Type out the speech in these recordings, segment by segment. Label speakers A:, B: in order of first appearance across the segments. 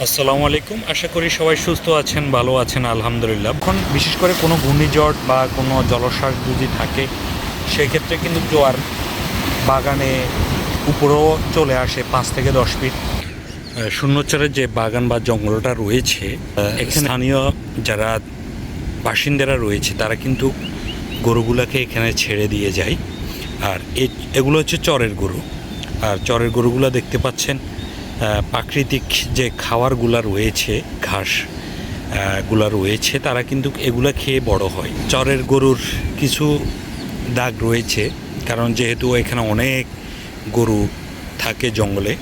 A: আসসালামু আলাইকুম। আশা করি সবাই সুস্থ আছেন ভালো আছেন আলহামদুলিল্লাহ। এখন বিশেষ করে কোনো ঘূর্ণিঝড় বা কোনো জলশ্বাস যদি থাকে সেক্ষেত্রে কিন্তু জোয়ার বাগানে উপরেও চলে আসে পাঁচ থেকে দশ ফিট। শূন্যচরের যে বাগান বা জঙ্গলটা রয়েছে এখানে স্থানীয় যারা বাসিন্দারা রয়েছে তারা কিন্তু গরুগুলাকে এখানে ছেড়ে দিয়ে যায়। আর এ- এগুলো হচ্ছে চরের গরু। আর চরের গরুগুলো দেখতে পাচ্ছেন প্রাকৃতিক যে খাবারগুলা রয়েছে, ঘাসগুলা রয়েছে, তারা কিন্তু এগুলা খেয়ে বড় হয়। চরের গরুর কিছু দাগ রয়েছে, কারণ যেহেতু এখানে অনেক গরু থাকে জঙ্গলে,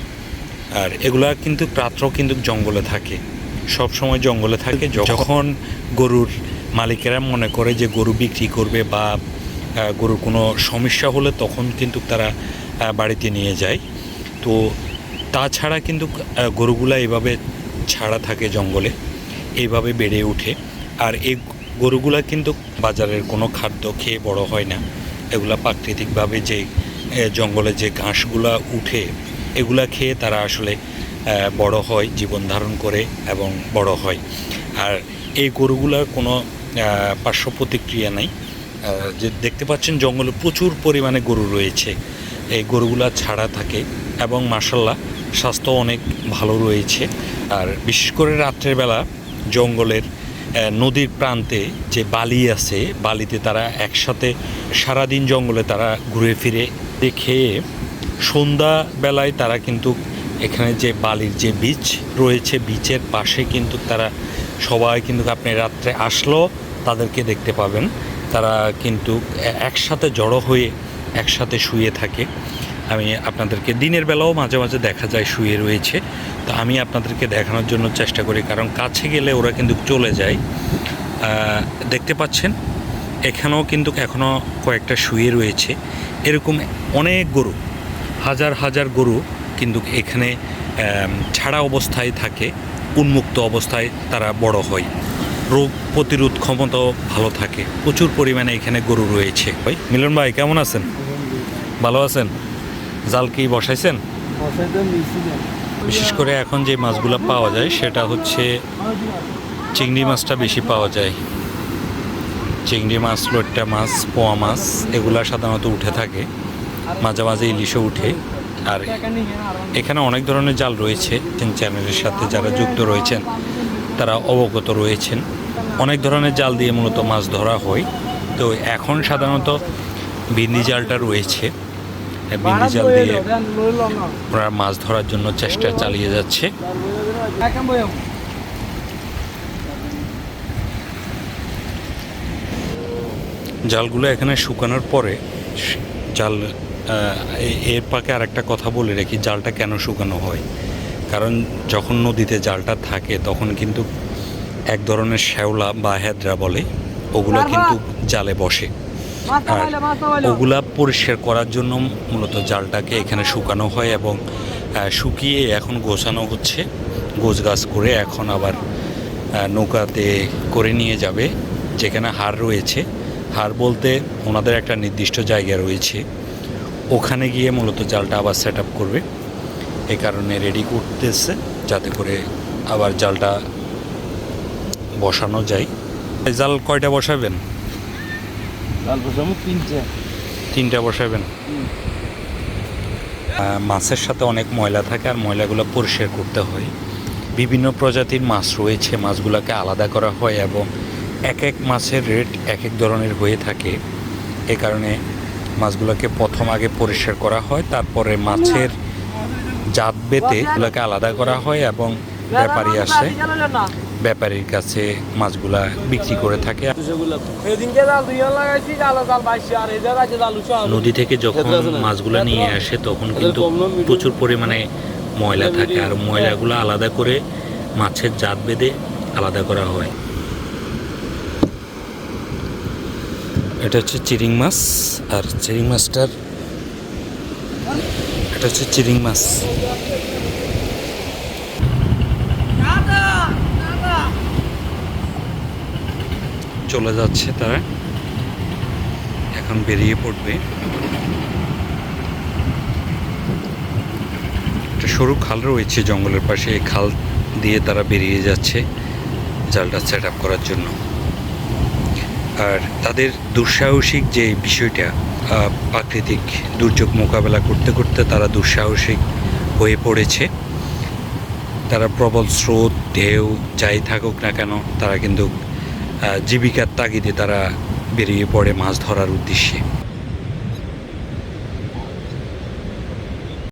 A: আর এগুলা কিন্তু রাত্র কিন্তু জঙ্গলে থাকে। সব সময় জঙ্গলে থাকে, যখন গরুর মালিকেরা মনে করে যে গরু বিক্রি করবে বা গরুর কোনো সমস্যা হলে তখন কিন্তু তারা বাড়িতে নিয়ে যায়। তো তাছাড়া কিন্তু গরুগুলা এইভাবে ছাড়া থাকে জঙ্গলে এইভাবে বেড়ে ওঠে। আর এই গরুগুলা কিন্তু বাজারের কোনো খাদ্য খেয়ে বড় হয় না। এগুলা প্রাকৃতিকভাবে যে জঙ্গলে যে ঘাসগুলা উঠে, এগুলা খেয়ে তারা আসলে বড় হয়, জীবন ধারণ করে এবং বড় হয়। আর এই গরুগুলার কোনো পার্শ্ব প্রতিক্রিয়া নেই। যে দেখতে পাচ্ছেন জঙ্গলে প্রচুর পরিমাণে গরু রয়েছে। এই গরুগুলা ছাড়া থাকে। এবং মাসাল্লাহ স্বাস্থ্য অনেক ভালো রয়েছে। আর বিশেষ করে রাত্রের বেলা জঙ্গলের নদীর প্রান্তে যে বালি আছে, বালিতে তারা একসাথে সারাদিন জঙ্গলে তারা ঘুরে ফিরে দেখে সন্ধ্যা বেলায় তারা কিন্তু এখানে যে বালির যে বীচ রয়েছে, বিচের পাশে কিন্তু তারা সবাই কিন্তু আপনি রাত্রে আসলেও তাদেরকে দেখতে পাবেন। তারা কিন্তু একসাথে জড়ো হয়ে একসাথে শুয়ে থাকে। আমি আপনাদেরকে দিনের বেলাও মাঝে মাঝে দেখা যায় শুয়ে রয়েছে। তো আমি আপনাদেরকে দেখানোর জন্য চেষ্টা করি, কারণ কাছে গেলে ওরা কিন্তু চলে যায়। দেখতে পাচ্ছেন? এখানেও কিন্তু এখনও কয়েকটা শুয়ে রয়েছে। এরকম অনেক গরু, হাজার হাজার গরু কিন্তু এখানে ছাড়া অবস্থায় থাকে, উন্মুক্ত অবস্থায় তারা বড় হয়। রোগ প্রতিরোধ ক্ষমতাও ভালো থাকে। প্রচুর পরিমাণে এখানে গরু রয়েছে। ভাই, মিলন ভাই, কেমন আছেন? ভালো আছেন? জাল কি বসাইছেন? বিশেষ করে এখন যে মাছগুলো পাওয়া যায় সেটা হচ্ছে চিংড়ি মাছটা বেশি পাওয়া যায়। চিংড়ি মাছ লোট্টা মাছ পোয়া মাছ এগুলা সাধারণত উঠে থাকে। মাঝে মাঝে ইলিশও উঠে। আর এখানে অনেক ধরনের জাল রয়েছে তিন চ্যানেলের সাথে যারা যুক্ত রয়েছেন তারা অবগত রয়েছেন। অনেক ধরনের জাল দিয়ে মূলত মাছ ধরা হয়। তো এখন সাধারণত বিন্দি জালটা রয়েছে। বিন্দি জাল দিয়ে মাছ ধরার জন্য চেষ্টা চালিয়ে যাচ্ছে। জালগুলো এখানে শুকানোর পরে জাল এর পাকে আরেকটা কথা বলে রাখি জালটা কেন শুকানো হয়? কারণ যখন নদীতে জালটা থাকে তখন কিন্তু এক ধরনের শ্যাওলা বা হেদরা বলে ওগুলো কিন্তু জালে বসে। আর ওগুলা পরিষ্কার করার জন্য মূলত জালটাকে এখানে শুকানো হয় এবং শুকিয়ে এখন গোছানো হচ্ছে। গোছ গাছ করে এখন আবার নৌকাতে করে নিয়ে যাবে যেখানে হার রয়েছে। হার বলতে ওনাদের একটা নির্দিষ্ট জায়গা রয়েছে। ওখানে গিয়ে মূলত জালটা আবার সেট আপ করবে। এই কারণে রেডি করতেছে যাতে করে আবার জালটা বসানো যায়। জাল কয়টা বসাবেন? তিনটা। বসাবেন মাছের সাথে অনেক ময়লা থাকে আর ময়লাগুলো পরিষ্কার করতে হয়। বিভিন্ন প্রজাতির মাছ রয়েছে মাছগুলোকে আলাদা করা হয় এবং এক এক মাছের রেট এক এক ধরনের হয়ে থাকে। এ কারণে মাছগুলোকে প্রথম আগে পরিষ্কার করা হয় তারপরে মাছের জাত বেতে এগুলোকে আলাদা করা হয় এবং ব্যাপারী আসে। ব্যাপারীর কাছে মাছগুলা বিক্রি করে থাকে। নদী থেকে যখন মাছগুলা নিয়ে আসে তখন কিন্তু প্রচুর পরিমাণে ময়লা থাকে। আর ময়লাগুলো আলাদা করে মাছের জাত বেঁধে আলাদা করা হয়। এটা হচ্ছে চিরিং মাছ আর চিরিং মাছটার এটা হচ্ছে চিরিং মাছ। চলে যাচ্ছে তারা। এখন বেরিয়ে পড়বে। একটা সরু খাল রয়েছে জঙ্গলের পাশে। এই খাল দিয়ে তারা বেরিয়ে যাচ্ছে জালটা সেট আপ করার জন্য। আর তাদের দুঃসাহসিক যে বিষয়টা প্রাকৃতিক দুর্যোগ মোকাবেলা করতে করতে তারা দুঃসাহসিক হয়ে পড়েছে। তারা প্রবল স্রোত, ঢেউ, যাই থাকুক না কেন, তারা কিন্তু জীবিকার তাগিদে তারা বেরিয়ে পড়ে মাছ ধরার উদ্দেশ্যে।